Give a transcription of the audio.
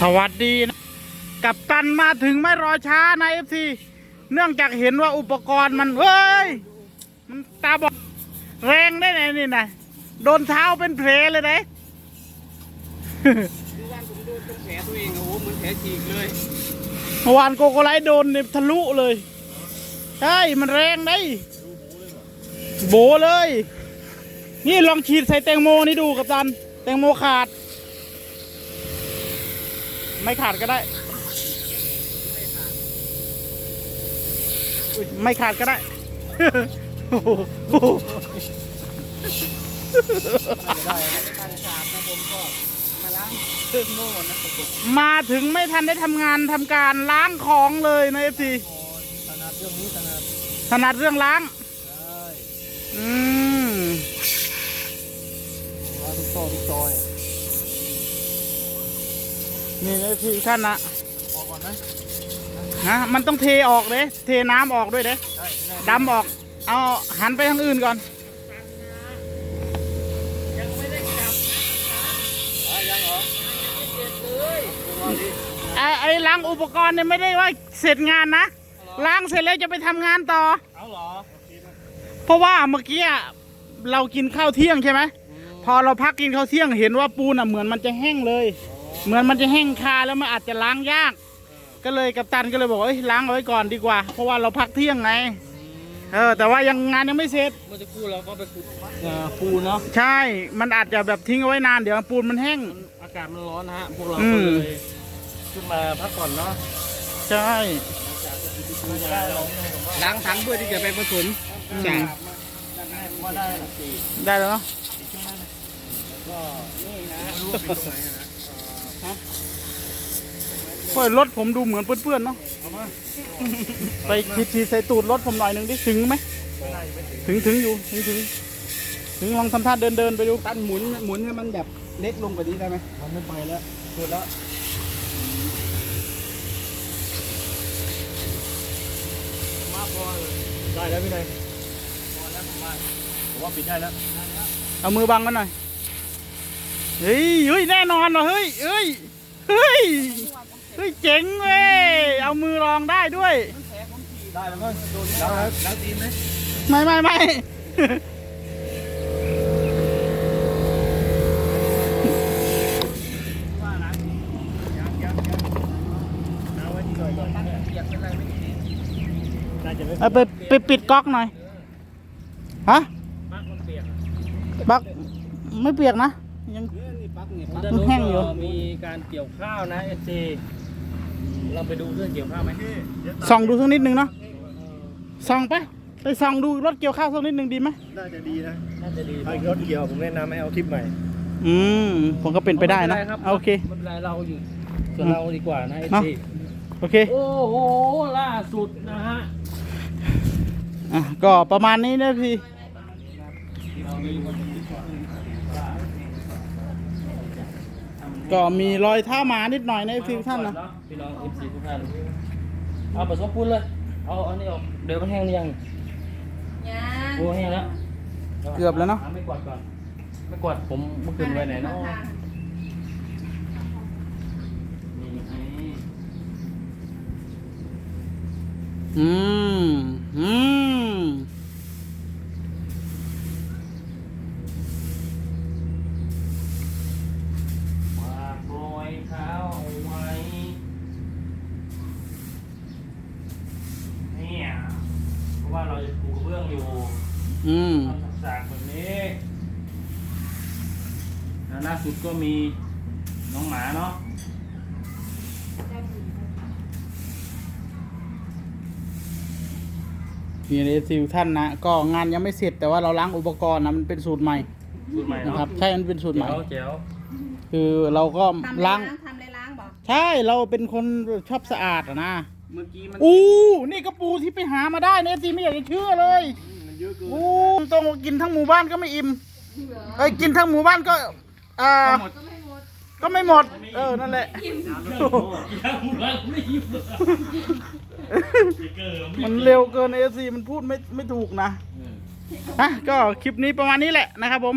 สวัสดีนะกับตันมาถึงไม่รอช้านะเอฟซีเนื่องจากเห็นว่าอุปกรณ์มันเฮ้ย มันตาบอดแรงได้ไงนี่นะโดนเท้าเป็นเพลเลยนะดูว่าผมโดนตรงแผลตัวเองโอ้โหเหมือนแผลฉีกเลยเมื่อวานโกโกไลโดนเนี่ยทะลุเลยใช่มันแรงได้โบเลย นี่ลองฉีดใส่แตงโมนี่ดูกับตัน แตงโมขาด ไม่ขาดก็ได้ ไม่ขาดก็ได้โอ้โหมาถึงไม่ทันได้ทำงานทำการล้างของเลยนะเอฟซีขนาดเรื่องนี้ขนาดถนัดเรื่องล้างอืม นี่เอฟซีท่านนะออกก่อนนะฮะมันต้องเทออกเลยเทน้ำออกด้วยเด้ใช่ใช่ดำออก เอาหันไปทางอื่นก่อนอะยังเหรอเจ็บเลยระวังดิไอ้ไอ้ล้างอุปกรณ์เนี่ยไม่ได้ว่าเสร็จงานนะล้างเสร็จแล้วจะไปทำงานต่อ เอาเหรอเพราะว่าเมื่อกี้อะเรากินข้าวเที่ยงใช่ไหมพอเราพักกินข้าวเที่ยงเห็นว่าปูนอะเหมือนมันจะแห้งเลย เหมือนมันจะแห้งคาแล้วมันอาจจะล้างยาก ก็เลยกัปตันก็เลยบอกว่าเอ้ยล้างเอาไว้ก่อนดีกว่า เพราะว่าเราพักเที่ยงไงเออแต่ว่ายังงานยังไม่เสร็จเมื่อสักครู่เราก็ไปขุดอ่าปูเนาะใช่ มันอาจจะแบบทิ้งเอาไว้นานเดี๋ยวปูนมันแห้ง อากาศมันร้อนนะฮะพวกเราอืก็ม เลยขึ้นมาพักก่อนเนาะใช่ล้างถังเพื่อที่จะไปผสมอืมจากว่าได้ละสี่ได้แล้วเนาะก็นี่นะรู้เป็นตรงไหนนะ โอ้ยรถผมดูเหมือนเปื้อนๆเนาะเอามาไปขีดขีดใส่ตูดรถผมหน่อยหนึ่งดิถึงไหมถึงถึงอยู่ถึงถึงถึงลองทำท่าเดินเดินไปดูตันหมุนหมุนให้มันแบบเล็กลงกว่านี้ได้ไหมมันไม่ไปแล้วสุดแล้วมาพอเลยได้แล้วพี่นายพอแล้วผมว่าผมว่าปิดได้แล้วเอามือบังกันหน่อยเฮ้ยเฮ้ยแน่นอนว่ะเฮ้ยเฮ้ยเฮ้ย เฮ้ยเจ๋งเว้ย เอามือรองได้ด้วย ได้แล้วก็โดนแล้วแล้วตีนไหมไม่ไม่ไม่ว่านะยังยังยังเอาไว้ที่หน่อยก่อนเปียกเป็นไรไม่ดีน่าจะไม่เอาไปไปปิดก๊อกหน่อย ฮะมากมันเปียกบักไม่เปียกนะ ยังนี่ปักนี่ปักมันแห้งอยู่ มีการเกี่ยวข้าวนะเอฟซี เราไปดูเครื่องเกี่ยวข้าวไหมส่องดูสักนิดนึงเนาะส่องไปไปส่องดูรถเกี่ยวข้าวสักนิดนึงดีไหมน่าจะดีนะน่าจะดีถ้ารถเกี่ยวผมแนะนำให้เอาคลิปใหม่ อืมผมก็เป็นไปได้นะม่เป็รครับเอาโอเคไม่เป็นไรเราอยู่ส่วนเราดีกว่านะเอฟเนาะซีโอเคโอ้โหล่าสุดนะฮะอะก็ประมาณนี้นะพี่ ก็มีรอยเท้าหมานิดหน่อยในฟิวท่านนะพี่น้องเอฟซีทุกท่านเอาผสมปูนเลย เอาอันนี้ออกเดี๋ยวมันแห้งหรือยังยังโอ้แห้งแล้ว เกือบแล้วเนาะหไม่กวาดก่อน ไม่กวาดผมเมื่อคืนไว้ไหนเนาะนี่ไงอืม อืม วางโปรยเท้าเอาไว้ เนี่ย เพราะว่าเราจะปูกระเบื้องอยู่ อืมทำสากๆแบบนี้แล้วล่าสุดก็มีน้องหมาเนาะนี่ในฟิวท่านนะ ก็งานยังไม่เสร็จแต่ว่าเราล้างอุปกรณ์นะมันเป็นสูตรใหม่สูตรใหม่นะเนาะครับใช่มันเป็นสูตรใหม่เจ๋วเจ๋วคือเราก็ทำล้างทำเลยล้างบอกใช่เราเป็นคนชอบสะอาดอะนะ เมื่อกี้มันอู้นี่กระปูที่ไปหามาได้เนี่ยสิไม่อยากจะเชื่อเลยมัน เยอะเกินอู้ต้องกินทั้งหมู่บ้านก็ไม่อิ่มเอ้ยกินทั้งหมู่บ้านก็เอ่อหมดก็ไม่หมด เออ นั่นแหละมันเร็วเกินเอซีมันพูดไม่ไม่ถูกนะอะก็คลิปนี้ประมาณนี้แหละนะครับผม